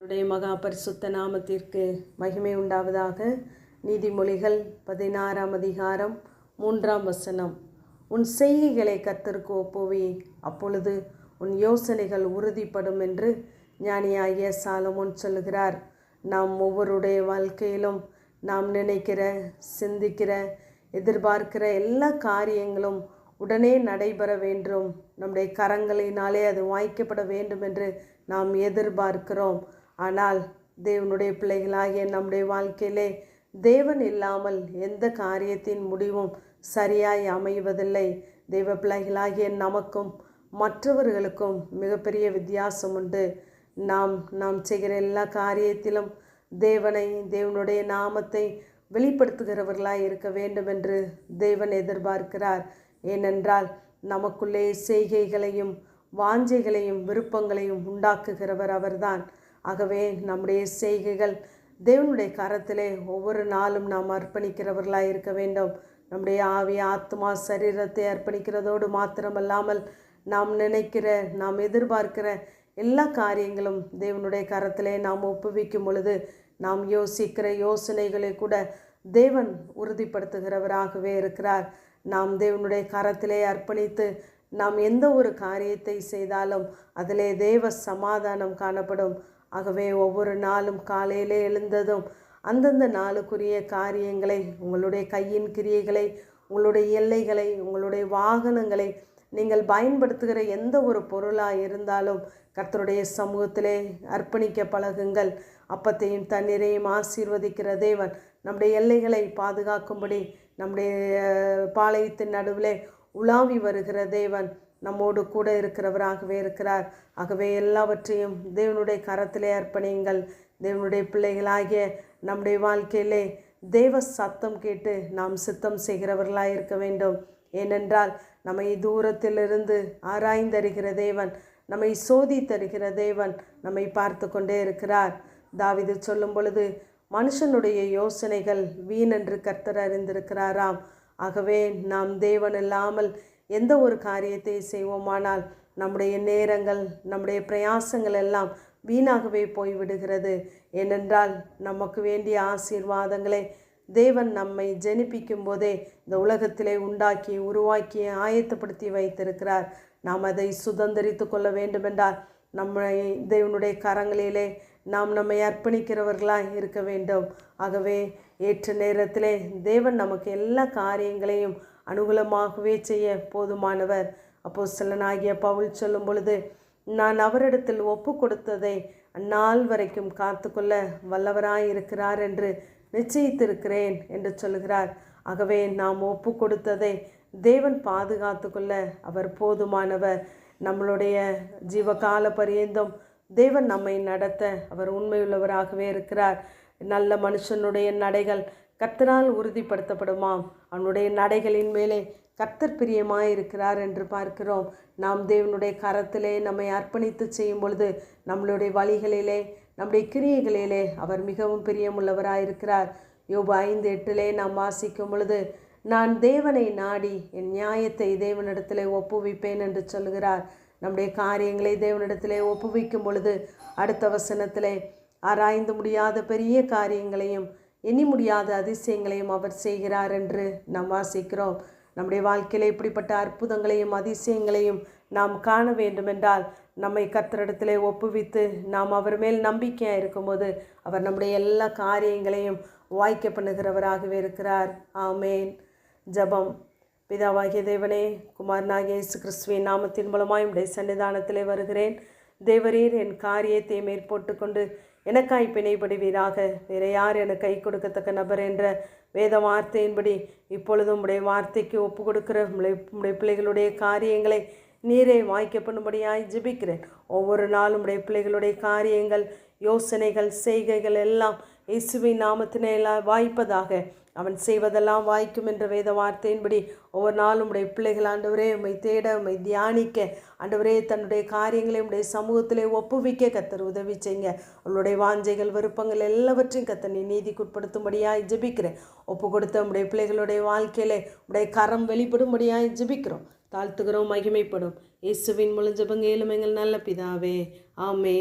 உடைய மகா பரிசுத்த நாமத்திற்கு மகிமை உண்டாவதாக. நீதிமொழிகள் பதினாறாம் அதிகாரம் மூன்றாம் வசனம். உன் செய்கைகளை கர்த்தருக்கு ஒப்புவி. அப்பொழுது உன் யோசனைகள் உறுதிப்படும் என்று ஞானியாகிய சாலமோன் சொல்லுகிறார். நாம் ஒவ்வொருடைய வாழ்க்கையிலும் நாம் நினைக்கிற சிந்திக்கிற எதிர்பார்க்கிற எல்லா காரியங்களும் உடனே நடைபெற வேண்டும். நம்முடைய கரங்களினாலே அது வாய்க்கப்பட வேண்டும் என்று நாம் எதிர்பார்க்கிறோம். ஆனால் தேவனுடைய பிள்ளைகளாகிய நம்முடைய வாழ்க்கையிலே தேவன் இல்லாமல் எந்த காரியத்தின் முடிவும் சரியாய் அமைவதில்லை. தெய்வ பிள்ளைகளாகிய நமக்கும் மற்றவர்களுக்கும் மிகப்பெரிய வித்தியாசம் உண்டு. நாம் நாம் செய்கிற எல்லா காரியத்திலும் தேவனை தேவனுடைய நாமத்தை வெளிப்படுத்துகிறவர்களாய் இருக்க வேண்டும் என்று தேவன் எதிர்பார்க்கிறார். ஏனென்றால் நமக்குள்ளே செய்கைகளையும் வாஞ்சைகளையும் விருப்பங்களையும் உண்டாக்குகிறவர் அவர்தான். ஆகவே நம்முடைய செய்கைகள் தேவனுடைய கரத்திலே ஒவ்வொரு நாளும் நாம் அர்ப்பணிக்கிறவர்களாக இருக்க வேண்டும். நம்முடைய ஆவி ஆத்மா சரீரத்தை அர்ப்பணிக்கிறதோடு மாத்திரமல்லாமல் நாம் நினைக்கிற நாம் எதிர்பார்க்கிற எல்லா காரியங்களும் தேவனுடைய கரத்திலே நாம் ஒப்புவிக்கும் பொழுது நாம் யோசிக்கிற யோசனைகளை கூட தேவன் உறுதிப்படுத்துகிறவராகவே இருக்கிறார். நாம் தேவனுடைய கரத்திலே அர்ப்பணித்து நாம் எந்த ஒரு காரியத்தை செய்தாலும் அதிலே தேவ சமாதானம் காணப்படும். ஆகவே ஒவ்வொரு நாளும் காலையிலே எழுந்ததும் அந்தந்த நாளுக்குரிய காரியங்களை உங்களுடைய கையின் கிரியைகளை உங்களுடைய எல்லைகளை உங்களுடைய வாகனங்களை நீங்கள் பயன்படுத்துகிற எந்த ஒரு பொருளாக இருந்தாலும் கர்த்தருடைய சமூகத்திலே அர்ப்பணிக்க பழகுங்கள். அப்பத்தையும் தண்ணீரையும் ஆசீர்வதிக்கிற தேவன் நம்முடைய எல்லைகளை பாதுகாக்கும்படி நம்முடைய பாளையத்தின் நடுவிலே உலாவி வருகிற தேவன். நம்மோடு கூட இருக்கிறவராகவே இருக்கிறார். ஆகவே எல்லாவற்றையும் தேவனுடைய கரத்திலே அர்ப்பணியுங்கள். தேவனுடைய பிள்ளைகளாகிய நம்முடைய வாழ்க்கையிலே தேவ சத்தம் கேட்டு நாம் சித்தம் செய்கிறவர்களாக இருக்க வேண்டும். ஏனென்றால் நம்மை தூரத்திலிருந்து ஆராய்ந்தருகிற தேவன் நம்மை சோதி தருகிற தேவன் நம்மை பார்த்து கொண்டே இருக்கிறார். தாவிது சொல்லும் பொழுது மனுஷனுடைய யோசனைகள் வீணென்று கர்த்தர் அறிந்திருக்கிறாராம். ஆகவே நாம் தேவன் இல்லாமல் எந்த ஒரு காரியத்தை செய்வோமானால் நம்முடைய நேரங்கள் நம்முடைய பிரயாசங்கள் எல்லாம் வீணாகவே போய்விடுகிறது. ஏனென்றால் நமக்கு வேண்டிய ஆசீர்வாதங்களை தேவன் நம்மை ஜெனிப்பிக்கும் போதே இந்த உலகத்திலே உண்டாக்கி உருவாக்கி ஆயத்தப்படுத்தி வைத்திருக்கிறார். நாம் அதை சுதந்திரித்து கொள்ள வேண்டுமென்றால் நம்மை தேவனுடைய கரங்களிலே நாம் நம்மை அர்ப்பணிக்கிறவர்களாக இருக்க வேண்டும். ஆகவே ஏற்ற நேரத்திலே தேவன் நமக்கு எல்லா காரியங்களையும் அனுகூலமாகவே செய்ய போதுமானவர். அப்போ சிலனாகிய பவுல் சொல்லும் பொழுது நான் அவரிடத்தில் ஒப்பு கொடுத்ததை அந்நாள் வரைக்கும் காத்துக்கொள்ள வல்லவராயிருக்கிறார் என்று நிச்சயித்திருக்கிறேன் என்று சொல்கிறார் ஆகவே நாம் ஒப்பு கொடுத்ததை தேவன் பாதுகாத்து கொள்ள அவர் போதுமானவர். நம்மளுடைய ஜீவகால பரியந்தம் தேவன் நம்மை நடத்த அவர் உண்மையுள்ளவராகவே இருக்கிறார். நல்ல மனுஷனுடைய நடைகள் கர்த்தரால் உறுதிப்படுத்தப்படுமாம். அவனுடைய நடைகளின் மேலே கர்த்தர் பிரியமாயிருக்கிறார் என்று பார்க்கிறோம். நாம் தேவனுடைய கரத்திலே நம்மை அர்ப்பணித்து செய்யும் பொழுது நம்மளுடைய வழிகளிலே நம்முடைய கிரியைகளிலே அவர் மிகவும் பிரியமுள்ளவராயிருக்கிறார். யோபு ஐந்து எட்டிலே நாம் வாசிக்கும் பொழுது நான் தேவனை நாடி என் நியாயத்தை தேவனிடத்திலே ஒப்புவிப்பேன் என்று சொல்கிறார் நம்முடைய காரியங்களை தேவனிடத்திலே ஒப்புவிக்கும் பொழுது அடுத்த வசனத்திலே ஆராய்ந்து முடியாத பெரிய காரியங்களையும் எண்ணி முடியாத அதிசயங்களையும் அவர் செய்கிறார் என்று நாம் வாசிக்கிறோம் நம்முடைய வாழ்க்கையில் இப்படிப்பட்ட அற்புதங்களையும் அதிசயங்களையும் நாம் காண வேண்டுமென்றால் நம்மை கத்திரிடத்திலே ஒப்புவித்து நாம் அவர் மேல் நம்பிக்கையாக இருக்கும்போது அவர் நம்முடைய எல்லா காரியங்களையும் வாய்க்க பண்ணுகிறவராகவே இருக்கிறார். ஆமேன். ஜபம். பிதாவாகிய தேவனே குமாரனாகிய இயேசு கிறிஸ்துவின் நாமத்தின் மூலமாய் உடைய சன்னிதானத்திலே வருகிறேன். தேவரீர் என் காரியத்தை மேற்போட்டு கொண்டு எனக்காய் பிணைப்படுவீராக வேற யார் எனக்கு கை கொடுக்கத்தக்க நபர் என்ற வேத வார்த்தையின்படி இப்பொழுதும் உடைய வார்த்தைக்கு ஒப்பு கொடுக்கிற உடைய பிள்ளைகளுடைய காரியங்களை நீரே வாய்க்க பண்ணும்படியாய் ஜிபிக்கிறேன். ஒவ்வொரு நாளும் உடைய பிள்ளைகளுடைய காரியங்கள் யோசனைகள் செய்கைகள் எல்லாம் இயேசுவின் நாமத்தினை எல்லாம் வாய்ப்பதாக அவன் செய்வதெல்லாம் வாய்க்கும் என்ற வேத வார்த்தையின்படி ஒவ்வொரு நாளும் உடைய பிள்ளைகள் ஆண்டவரே உண்மை தேட உண்மை தியானிக்க ஆண்டவரே தன்னுடைய காரியங்களை உடைய சமூகத்திலே ஒப்புவிக்க கத்தர் உதவி செய்யுங்க. அவளுடைய வாஞ்சைகள் விருப்பங்கள் எல்லாவற்றையும் கத்தர் நீ நீதிக்குட்படுத்தும்படியாய் ஜெபிக்கிறேன். ஒப்பு கொடுத்த உடைய பிள்ளைகளுடைய வாழ்க்கையிலே உடைய கரம் வெளிப்படும்படியாக ஜெபிக்கிறோம். தாழ்த்துகிறோம் மகிமைப்படும். இயேசுவின் முழு ஜபங்க நல்ல பிதாவே. ஆமே